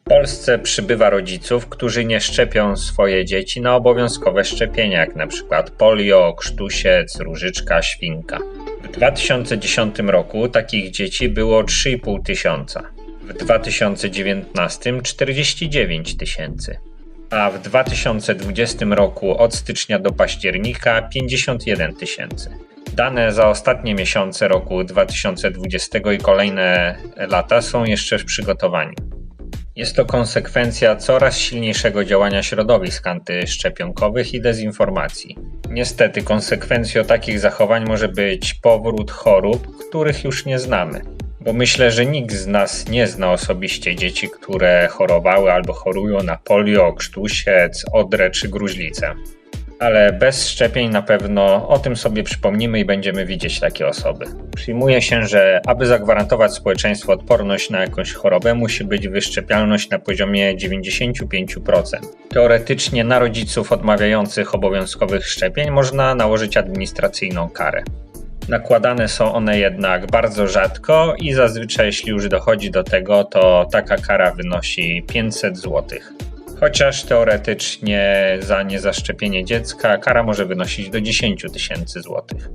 W Polsce przybywa rodziców, którzy nie szczepią swoje dzieci na obowiązkowe szczepienia, jak np. polio, krztusiec, różyczka, świnka. W 2010 roku takich dzieci było 3,5 tysiąca, w 2019 49 tysięcy, a w 2020 roku od stycznia do października 51 tysięcy. Dane za ostatnie miesiące roku 2020 i kolejne lata są jeszcze w przygotowaniu. Jest to konsekwencja coraz silniejszego działania środowisk antyszczepionkowych i dezinformacji. Niestety, konsekwencją takich zachowań może być powrót chorób, których już nie znamy. Bo myślę, że nikt z nas nie zna osobiście dzieci, które chorowały albo chorują na polio, krztusiec, odrę czy gruźlicę. Ale bez szczepień na pewno o tym sobie przypomnimy i będziemy widzieć takie osoby. Przyjmuje się, że aby zagwarantować społeczeństwu odporność na jakąś chorobę, musi być wyszczepialność na poziomie 95%. Teoretycznie na rodziców odmawiających obowiązkowych szczepień można nałożyć administracyjną karę. Nakładane są one jednak bardzo rzadko i zazwyczaj, jeśli już dochodzi do tego, to taka kara wynosi 500 zł. Chociaż teoretycznie za niezaszczepienie dziecka kara może wynosić do 10 tysięcy złotych.